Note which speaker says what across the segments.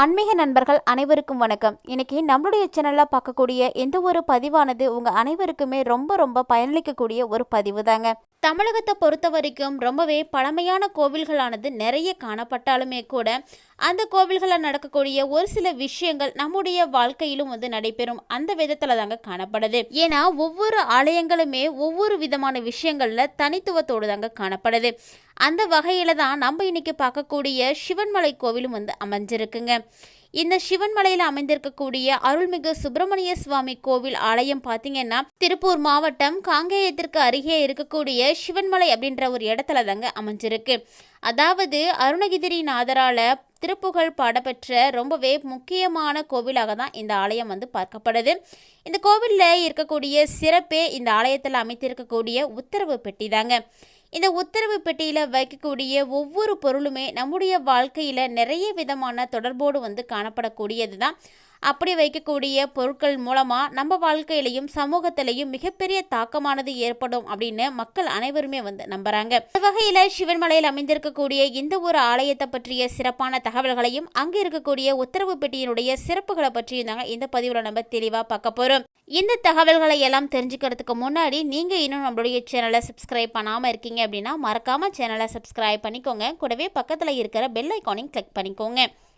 Speaker 1: ஆன்மீக நண்பர்கள் அனைவருக்கும் வணக்கம். இன்னைக்கு நம்மளுடைய சேனலில் பார்க்கக்கூடிய எந்த ஒரு பதிவானது உங்கள் அனைவருக்குமே ரொம்ப ரொம்ப பயனளிக்கக்கூடிய ஒரு பதிவு தாங்க தமிழகத்தை பொறுத்த வரைக்கும் ரொம்பவே பழமையான கோவில்களானது நிறைய காணப்பட்டாலுமே கூட அந்த கோவில்களில் நடக்கக்கூடிய ஒரு சில விஷயங்கள் நம்முடைய வாழ்க்கையிலும் வந்து நடைபெறும். அந்த விதத்தில் தாங்க காணப்படுது. ஏன்னா ஒவ்வொரு ஆலயங்களுமே ஒவ்வொரு விதமான விஷயங்களில் தனித்துவத்தோடு தாங்க காணப்படுது. அந்த வகையில் தான் நம்ம இன்னைக்கு பார்க்கக்கூடிய சிவன்மலை கோவிலும் வந்து அமைஞ்சிருக்குங்க. இந்த சிவன்மலையில் அமைந்திருக்கக்கூடிய அருள்மிகு சுப்பிரமணிய சுவாமி கோவில் ஆலயம் பார்த்தீங்கன்னா திருப்பூர் மாவட்டம் காங்கேயத்திற்கு அருகே இருக்கக்கூடிய சிவன்மலை அப்படின்ற ஒரு இடத்துல தாங்க அமைஞ்சிருக்கு. அதாவது அருணகிரிநாதரால் திருப்புகழ் பாடப்பெற்ற ரொம்பவே முக்கியமான கோவிலாக தான் இந்த ஆலயம் வந்து பார்க்கப்படுது. இந்த கோவிலில் இருக்கக்கூடிய சிறப்பே இந்த ஆலயத்தில் அமைத்திருக்கக்கூடிய உத்தரவு பெட்டி தாங்க. இந்த உத்தரவு பெட்டியில் வைக்கக்கூடிய ஒவ்வொரு பொருளுமே நம்முடைய வாழ்க்கையில் நிறைய விதமான தொடர்போடு வந்து காணப்படக்கூடியது தான் அப்படி வைக்கக்கூடிய பொருட்கள் மூலமாக நம்ம வாழ்க்கையிலையும் சமூகத்திலையும் மிகப்பெரிய தாக்கமானது ஏற்படும் அப்படின்னு மக்கள் அனைவருமே வந்து நம்புறாங்க. இந்த வகையில் சிவன்மலையில் அமைந்திருக்கக்கூடிய இந்த ஒரு ஆலயத்தை பற்றிய சிறப்பான தகவல்களையும் அங்கே இருக்கக்கூடிய உத்தரவு பெட்டியினுடைய சிறப்புகளை பற்றியும் தாங்க இந்த பதிவில் நம்ம தெளிவாக பார்க்க போகிறோம் இந்த தகவல்களை எல்லாம் தெரிஞ்சுக்கிறதுக்கு முன்னாடி நீங்கள் இன்னும் நம்மளுடைய சேனலை சப்ஸ்கிரைப் பண்ணாமல் இருக்கீங்க அப்படின்னா மறக்காமல் சேனலை சப்ஸ்கிரைப் பண்ணிக்கோங்க. கூடவே பக்கத்தில் இருக்கிற பெல் ஐக்கானையும் கிளிக் பண்ணிக்கோங்க.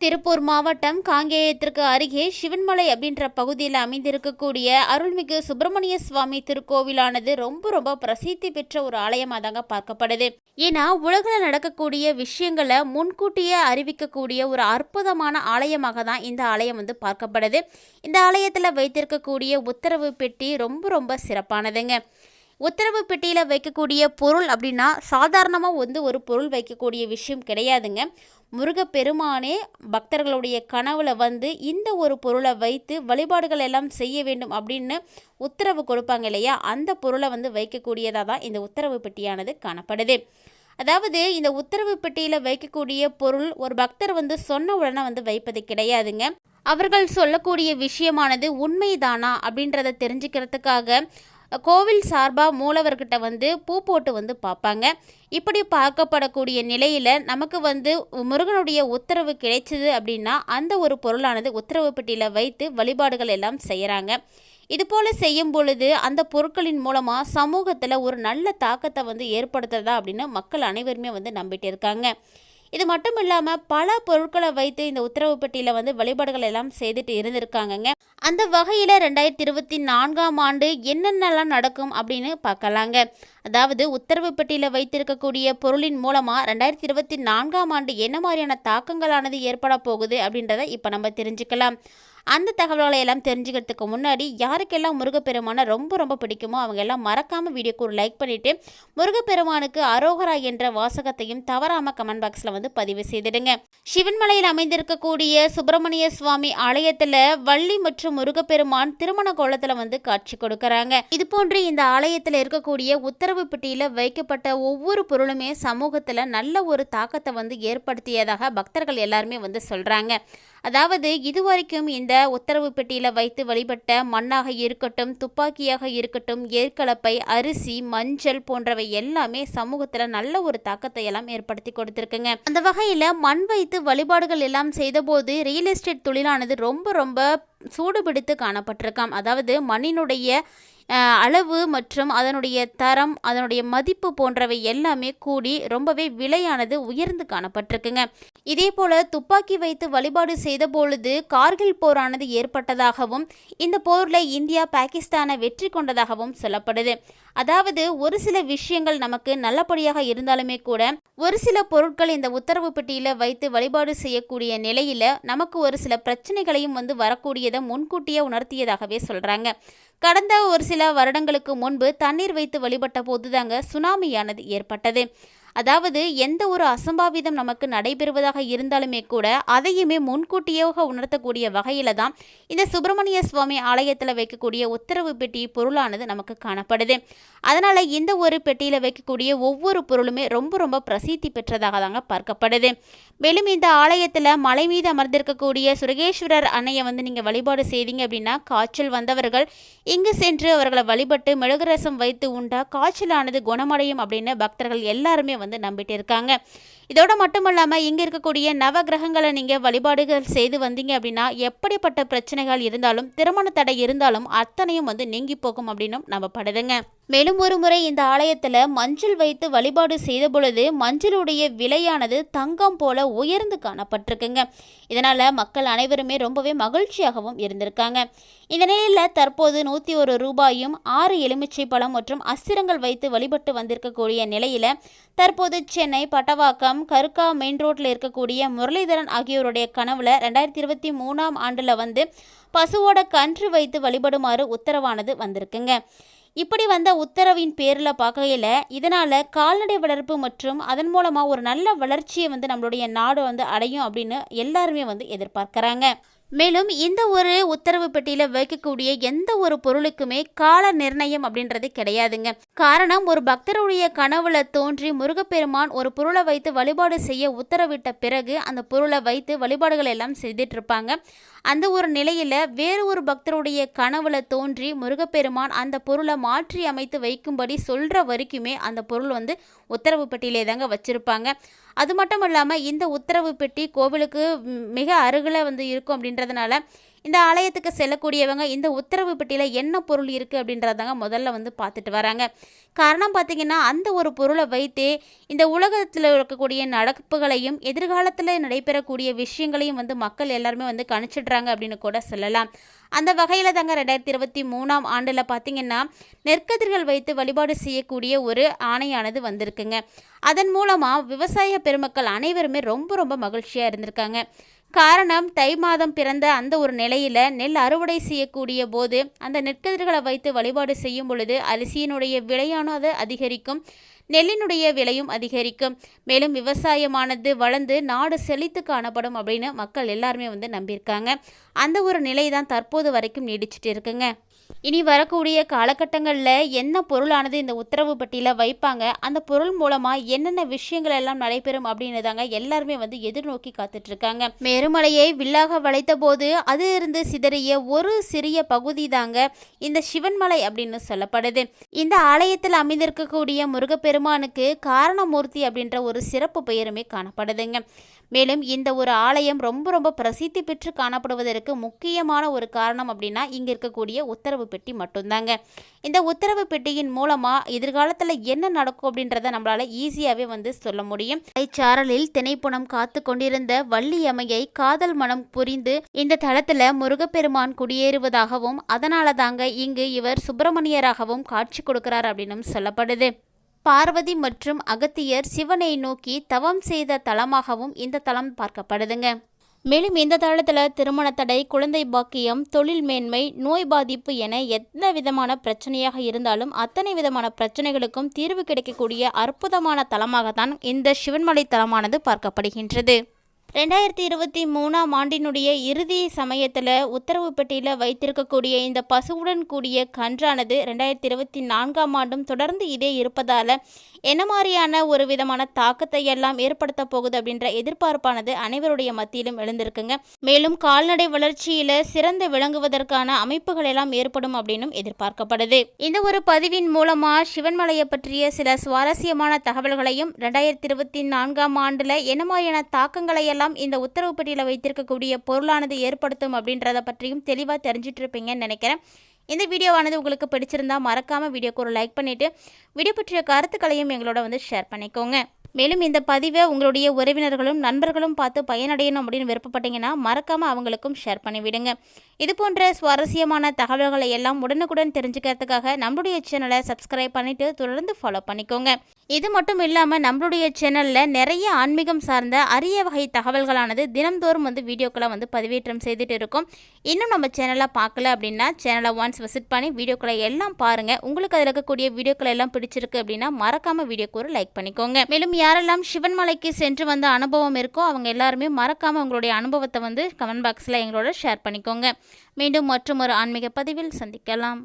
Speaker 1: திருப்பூர் மாவட்டம் காங்கேயத்திற்கு அருகே சிவன்மலை அப்படின்ற பகுதியில் அமைந்திருக்கக்கூடிய அருள்மிகு சுப்பிரமணிய சுவாமி திருக்கோவிலானது ரொம்ப ரொம்ப பிரசித்தி பெற்ற ஒரு ஆலயமாக தாங்க பார்க்கப்படுது. ஏன்னா உலகில் நடக்கக்கூடிய விஷயங்களை முன்கூட்டியே அறிவிக்கக்கூடிய ஒரு அற்புதமான ஆலயமாக தான் இந்த ஆலயம் வந்து பார்க்கப்படுது. இந்த ஆலயத்தில் வைத்திருக்கக்கூடிய உத்தரவு பெட்டி ரொம்ப ரொம்ப சிறப்பானதுங்க. உத்தரவு பெட்டியில் வைக்கக்கூடிய பொருள் அப்படின்னா சாதாரணமாக வந்து ஒரு பொருள் வைக்கக்கூடிய விஷயம் கிடையாதுங்க. முருகப்பெருமானே பக்தர்களுடைய கனவுல வந்து இந்த ஒரு பொருளை வைத்து வழிபாடுகள் எல்லாம் செய்ய வேண்டும் அப்படின்னு உத்தரவு கொடுப்பாங்க இல்லையா? அந்த பொருளை வந்து வைக்கக்கூடியதாக தான் இந்த உத்தரவு பெட்டியானது காணப்படுது. அதாவது இந்த உத்தரவு பெட்டியில் வைக்கக்கூடிய பொருள் ஒரு பக்தர் வந்து சொன்ன உடனே வந்து வைப்பது கிடையாதுங்க. அவர்கள் சொல்லக்கூடிய விஷயமானது உண்மைதானா அப்படின்றத தெரிஞ்சுக்கிறதுக்காக கோவில் சார்பாக மூலவர்கிட்ட வந்து பூ போட்டு வந்து பார்ப்பாங்க. இப்படி பார்க்கப்படக்கூடிய நிலையில் நமக்கு வந்து முருகனுடைய உத்தரவு கிடைச்சிது அப்படின்னா அந்த ஒரு பொருளானது உத்தரவு பெட்டியில் வைத்து வழிபாடுகள் எல்லாம் செய்கிறாங்க இது போல் செய்யும் பொழுது அந்த பொருட்களின் மூலமாக சமூகத்தில் ஒரு நல்ல தாக்கத்தை வந்து ஏற்படுத்துறதா அப்படின்னு மக்கள் அனைவருமே வந்து நம்பிட்டு இருக்காங்க. இது மட்டும் இல்லாமல் பல பொருட்களை வைத்து இந்த உத்தரவு பெட்டியில் வந்து வழிபாடுகள் எல்லாம் செய்துட்டு இருந்திருக்காங்கங்க. அந்த வகையில் ரெண்டாயிரத்தி இருபத்தி நான்காம் ஆண்டு என்னென்னலாம் நடக்கும் அப்படின்னு பார்க்கலாங்க. அதாவது உத்தரவு பெட்டியில் வைத்திருக்கக்கூடிய பொருளின் மூலமாக ரெண்டாயிரத்தி இருபத்தி நான்காம் ஆண்டு என்ன மாதிரியான தாக்கங்களானது ஏற்பட போகுது அப்படின்றத இப்போ நம்ம தெரிஞ்சுக்கலாம். அந்த தகவல்களை எல்லாம் தெரிஞ்சுக்கிறதுக்கு முன்னாடி யாருக்கெல்லாம் முருகப்பெருமானை ரொம்ப ரொம்ப பிடிக்குமோ அவங்க எல்லாம் மறக்காமல் வீடியோக்கு ஒரு லைக் பண்ணிவிட்டு முருகப்பெருமானுக்கு அரோகரா என்ற வாசகத்தையும் தவறாமல் கமெண்ட் பாக்ஸில் வந்து பதிவு செய்திடுங்க. சிவன்மலையில் அமைந்திருக்கக்கூடிய சுப்பிரமணிய சுவாமி ஆலயத்தில் வள்ளி மற்றும் முருகப்பெருமான் திருமண கோலத்தில் வந்து காட்சி கொடுக்கறாங்க. இது போன்று இந்த ஆலயத்தில் இருக்கக்கூடிய உத்தரவு பெட்டியில் வைக்கப்பட்ட ஒவ்வொரு பொருளுமே சமூகத்தில் நல்ல ஒரு தாக்கத்தை வந்து ஏற்படுத்தியதாக பக்தர்கள் எல்லாருமே வந்து சொல்கிறாங்க அதாவது இதுவரைக்கும் இந்த உத்தரவு பெட்டியில் வைத்து வழிபட்ட மண்ணாக இருக்கட்டும் துப்பாக்கியாக இருக்கட்டும் ஏற்கலப்பை அரிசி மஞ்சள் போன்றவை எல்லாமே சமூகத்தில் நல்ல ஒரு தாக்கத்தை எல்லாம் ஏற்படுத்தி கொடுத்துருக்குங்க. அந்த வகையில் மண் வைத்து வழிபாடுகள் எல்லாம் செய்தபோது ரியல் எஸ்டேட் தொழிலானது ரொம்ப ரொம்ப சூடுபிடித்து காணப்பட்டிருக்காம். அதாவது மண்ணினுடைய அளவு மற்றும் அதனுடைய தரம் அதனுடைய மதிப்பு போன்றவை எல்லாமே கூடி ரொம்பவே விலையானது உயர்ந்து காணப்பட்டிருக்குங்க. இதே போல துப்பாக்கி வைத்து வழிபாடு செய்த பொழுது கார்கில் போரானது ஏற்பட்டதாகவும் இந்த போரில் இந்தியா பாகிஸ்தானை வெற்றி கொண்டதாகவும் சொல்லப்படுது. அதாவது ஒரு சில விஷயங்கள் நமக்கு நல்லபடியாக இருந்தாலுமே கூட ஒரு சில பொருட்கள் இந்த உத்தரவு பெட்டியில் வைத்து வழிபாடு செய்யக்கூடிய நிலையில் நமக்கு ஒரு சில பிரச்சனைகளையும் வந்து வரக்கூடியதை முன்கூட்டியே உணர்த்தியதாகவே சொல்கிறாங்க கடந்த ஒரு சில வருடங்களுக்கு முன்பு தண்ணீர் வைத்து வழிபட்ட போதுதாங்க சுனாமியானது ஏற்பட்டது. அதாவது எந்த ஒரு அசம்பாவிதம் நமக்கு நடைபெறுவதாக இருந்தாலுமே கூட அதையுமே முன்கூட்டியாக உணர்த்தக்கூடிய வகையில் தான் இந்த சுப்பிரமணிய சுவாமி ஆலயத்தில் வைக்கக்கூடிய உத்தரவு பெட்டி பொருளானது நமக்கு காணப்படுது. அதனால் இந்த ஒரு பெட்டியில் வைக்கக்கூடிய ஒவ்வொரு பொருளுமே ரொம்ப ரொம்ப பிரசித்தி பெற்றதாக தாங்க பார்க்கப்படுது. மேலும் இந்த ஆலயத்தில் மலை மீது அமர்ந்திருக்கக்கூடிய சுரகேஸ்வரர் அன்னையை வந்து நீங்கள் வழிபாடு செய்தீங்க அப்படின்னா காய்ச்சல் வந்தவர்கள் இங்கு சென்று அவர்களை வழிபட்டு மெழுகுரசம் வைத்து உண்டா காய்ச்சலானது குணமடையும் அப்படின்னு பக்தர்கள் எல்லாருமே வந்து நம்பிட்டு இருக்காங்க. இதோட மட்டும் இல்லாமல் இங்கே இருக்கக்கூடிய நவ கிரகங்களை நீங்கள் வழிபாடுகள் செய்து வந்தீங்க அப்படின்னா எப்படிப்பட்ட பிரச்சனைகள் இருந்தாலும் திருமண தடை இருந்தாலும் அத்தனையும் வந்து நீங்கி போகும் அப்படின்னும் நம்பப்படுதுங்க மேலும் ஒரு முறை இந்த ஆலயத்தில் மஞ்சள் வைத்து வழிபாடு செய்த பொழுது மஞ்சளுடைய விலையானது தங்கம் போல உயர்ந்து காணப்பட்டிருக்குங்க. இதனால் மக்கள் அனைவருமே ரொம்பவே மகிழ்ச்சியாகவும் இருந்திருக்காங்க. இந்த நிலையில் தற்போது நூற்றி ஒரு ரூபாயும் ஆறு எலுமிச்சை பழம் மற்றும் அஸ்திரங்கள் வைத்து வழிபட்டு வந்திருக்கக்கூடிய நிலையில் தற்போது சென்னை பட்டவாக்கம் கருக்கா மெயின் ரோட்டில் இருக்கக்கூடிய முரளிதரன் ஆகியோருடைய கனவுல ரெண்டாயிரத்தி இருபத்தி மூணாம் ஆண்டில் வந்து பசுவோட கன்று வைத்து வழிபடுமாறு உத்தரவானது வந்திருக்குங்க. இப்படி வந்த உத்தரவின் பேரில் பார்க்கையில் இதனால் கால்நடை வளர்ப்பு மற்றும் அதன் மூலமாக ஒரு நல்ல வளர்ச்சியை வந்து நம்மளுடைய நாடு வந்து அடையும் அப்படின்னு எல்லாருமே வந்து எதிர்பார்க்குறாங்க. மேலும் இந்த ஒரு உத்தரவு பெட்டியில் வைக்கக்கூடிய எந்த ஒரு பொருளுக்குமே கால நிர்ணயம் அப்படின்றது கிடையாதுங்க. காரணம் ஒரு பக்தருடைய கனவுல தோன்றி முருகப்பெருமான் ஒரு பொருளை வைத்து வழிபாடு செய்ய உத்தரவிட்ட பிறகு அந்த பொருளை வைத்து வழிபாடுகள் எல்லாம் செய்துட்டு இருப்பாங்க அந்த ஒரு நிலையில் வேறு ஒரு பக்தருடைய கனவுல தோன்றி முருகப்பெருமான் அந்த பொருளை மாற்றி அமைத்து வைக்கும்படி சொல்கிற வரைக்குமே அந்த பொருள் வந்து உத்தரவு பெட்டியிலே தாங்க வச்சுருப்பாங்க. அது மட்டும் இல்லாமல் இந்த உத்தரவு பெட்டி கோவிலுக்கு மிக அருகில் வந்து இருக்கும் அப்படின்ற அப்படின்றதுனால இந்த ஆலயத்துக்கு செல்லக்கூடியவங்க இந்த உத்தரவு பெட்டியில் என்ன பொருள் இருக்குது அப்படின்றதாங்க முதல்ல வந்து பார்த்துட்டு வராங்க. காரணம் பார்த்தீங்கன்னா அந்த ஒரு பொருளை வைத்தே இந்த உலகத்தில் இருக்கக்கூடிய நடப்புகளையும் எதிர்காலத்தில் நடைபெறக்கூடிய விஷயங்களையும் வந்து மக்கள் எல்லாருமே வந்து கணிச்சிடுறாங்க அப்படின்னு கூட சொல்லலாம். அந்த வகையில் தாங்க ரெண்டாயிரத்தி இருபத்தி மூணாம் ஆண்டில் பார்த்தீங்கன்னா நெற்கதிர்கள் வைத்து வழிபாடு செய்யக்கூடிய ஒரு ஆணையானது வந்திருக்குங்க. அதன் மூலமாக விவசாய பெருமக்கள் அனைவருமே ரொம்ப ரொம்ப மகிழ்ச்சியாக இருந்திருக்காங்க. காரணம் தை மாதம் பிறந்த அந்த ஒரு நிலையில் நெல் அறுவடை செய்யக்கூடிய போது அந்த நெற்கதிர்களை வைத்து வழிபாடு செய்யும் பொழுது அரிசியினுடைய விலையானது அதிகரிக்கும். நெல்லினுடைய விலையும் அதிகரிக்கும். மேலும் விவசாயமானது வளர்ந்து நாடு செழித்து காணப்படும் அப்படின்னு மக்கள் எல்லாருமே வந்து நம்பியிருக்காங்க. அந்த ஒரு நிலை தான் தற்போது வரைக்கும் நீடிச்சுட்டு இருக்குங்க. இனி வரக்கூடிய காலகட்டங்களில் என்ன பொருளானது இந்த உத்தரவு பட்டியில் வைப்பாங்க? அந்த பொருள் மூலமாக என்னென்ன விஷயங்கள் எல்லாம் நடைபெறும் அப்படின்னு தாங்க எல்லாருமே வந்து எதிர்நோக்கி காத்துட்ருக்காங்க. மேருமலையை வில்லாக வளைத்த போது அது இருந்து சிதறிய ஒரு சிறிய பகுதி தாங்க இந்த சிவன்மலை அப்படின்னு சொல்லப்படுது. இந்த ஆலயத்தில் அமைந்திருக்கக்கூடிய பெருமானுக்கு காரணமூர்த்தி அப்படின்ற ஒரு சிறப்பு பெயருமே காணப்படுதுங்க. மேலும் இந்த ஒரு ஆலயம் ரொம்ப ரொம்ப பிரசித்தி பெற்று காணப்படுவதற்கு முக்கியமான ஒரு காரணம் அப்படின்னா இங்கே இருக்கக்கூடிய உத்தரவு பெட்டி மட்டும்தாங்க. இந்த உத்தரவு பெட்டியின் மூலமாக எதிர்காலத்தில் என்ன நடக்கும் அப்படின்றத நம்மளால ஈஸியாகவே வந்து சொல்ல முடியும். சாரலில் திணைப்புணம் காத்து கொண்டிருந்த வள்ளியம்மையை காதல் மனம் புரிந்து இந்த தளத்தில் முருகப்பெருமான் குடியேறுவதாகவும் அதனால தாங்க இங்கு இவர் சுப்பிரமணியராகவும் காட்சி கொடுக்கிறார் அப்படின்னும் சொல்லப்படுது. பார்வதி மற்றும் அகத்தியர் சிவனை நோக்கி தவம் செய்த தலமாகவும் இந்த தலம் பார்க்கப்படுதுங்க. மேலும் இந்த தளத்தில் திருமண தடை குழந்தை பாக்கியம் தொழில் மேன்மை நோய் பாதிப்பு என எந்த விதமான பிரச்சனையாக இருந்தாலும் அத்தனை விதமான பிரச்சனைகளுக்கும் தீர்வு கிடைக்கக்கூடிய அற்புதமான தலமாகத்தான் இந்த சிவன்மலை தலமானது பார்க்கப்படுகின்றது. ரெண்டாயிரத்தி இருபத்தி மூணாம் ஆண்டினுடைய இறுதி சமயத்தில் உத்தரவு பெட்டியில் வைத்திருக்கக்கூடிய இந்த பசுவுடன் கூடிய கன்றானது ரெண்டாயிரத்தி இருபத்தி நான்காம் ஆண்டும் தொடர்ந்து இதே இருப்பதால் என்ன மாதிரியான ஒரு விதமான தாக்கத்தை எல்லாம் ஏற்படுத்த போகுது அப்படின்ற எதிர்பார்ப்பானது அனைவருடைய மத்தியிலும் எழுந்திருக்குங்க. மேலும் கால்நடை வளர்ச்சியில் சிறந்து விளங்குவதற்கான அமைப்புகள் எல்லாம் ஏற்படும் அப்படின்னும் எதிர்பார்க்கப்படுது. இந்த ஒரு பதிவின் மூலமாக சிவன்மலையை பற்றிய சில சுவாரஸ்யமான தகவல்களையும் ரெண்டாயிரத்தி இருபத்தி நான்காம் ஆண்டில் என்ன மாதிரியான தாக்கங்களை எல்லாம் இந்த உத்தரவு பெட்டியில் வைத்திருக்கக்கூடிய பொருளானது ஏற்படுத்தும் அப்படின்றத பற்றியும் தெளிவாக தெரிஞ்சிட்டு இருப்பீங்கன்னு நினைக்கிறேன். இந்த வீடியோவானது உங்களுக்கு பிடிச்சிருந்தா மறக்காமல் வீடியோக்கு ஒரு லைக் பண்ணிவிட்டு வீடியோ பற்றிய கருத்துக்களையும் எங்களோட வந்து ஷேர் பண்ணிக்கோங்க. மேலும் இந்த பதிவை உங்களுடைய உறவினர்களும் நண்பர்களும் பார்த்து பயனடையணும் அப்படின்னு விருப்பப்பட்டீங்கன்னா மறக்காமல் அவங்களுக்கும் ஷேர் பண்ணிவிடுங்க. இது போன்ற சுவாரஸ்யமான தகவல்களை எல்லாம் உடனுக்குடன் தெரிஞ்சுக்கிறதுக்காக நம்மளுடைய சேனலை சப்ஸ்கிரைப் பண்ணிவிட்டு தொடர்ந்து ஃபாலோ பண்ணிக்கோங்க. இது மட்டும் இல்லாமல் நம்மளுடைய சேனலில் நிறைய ஆன்மீகம் சார்ந்த அரிய வகை தகவல்களானது தினம்தோறும் வந்து வீடியோக்களை வந்து பதிவேற்றம் செய்துட்டு இருக்கோம். இன்னும் நம்ம சேனலை பார்க்கல அப்படின்னா சேனலை ஒன்ஸ் விசிட் பண்ணி வீடியோக்களை எல்லாம் பாருங்கள் உங்களுக்கு அதில் இருக்கக்கூடிய வீடியோக்களை எல்லாம் பிடிச்சிருக்கு அப்படின்னா மறக்காமல் வீடியோக்கு ஒரு லைக் பண்ணிக்கோங்க. மேலும் யாரெல்லாம் சிவன்மலைக்கு சென்று வந்த அனுபவம் இருக்கோ அவங்க எல்லாருமே மறக்காமல் உங்களுடைய அனுபவத்தை வந்து கமெண்ட் பாக்ஸில் எங்களோட ஷேர் பண்ணிக்கோங்க. மீண்டும் மற்றும் ஒரு ஆன்மீக பதிவில் சந்திக்கலாம்.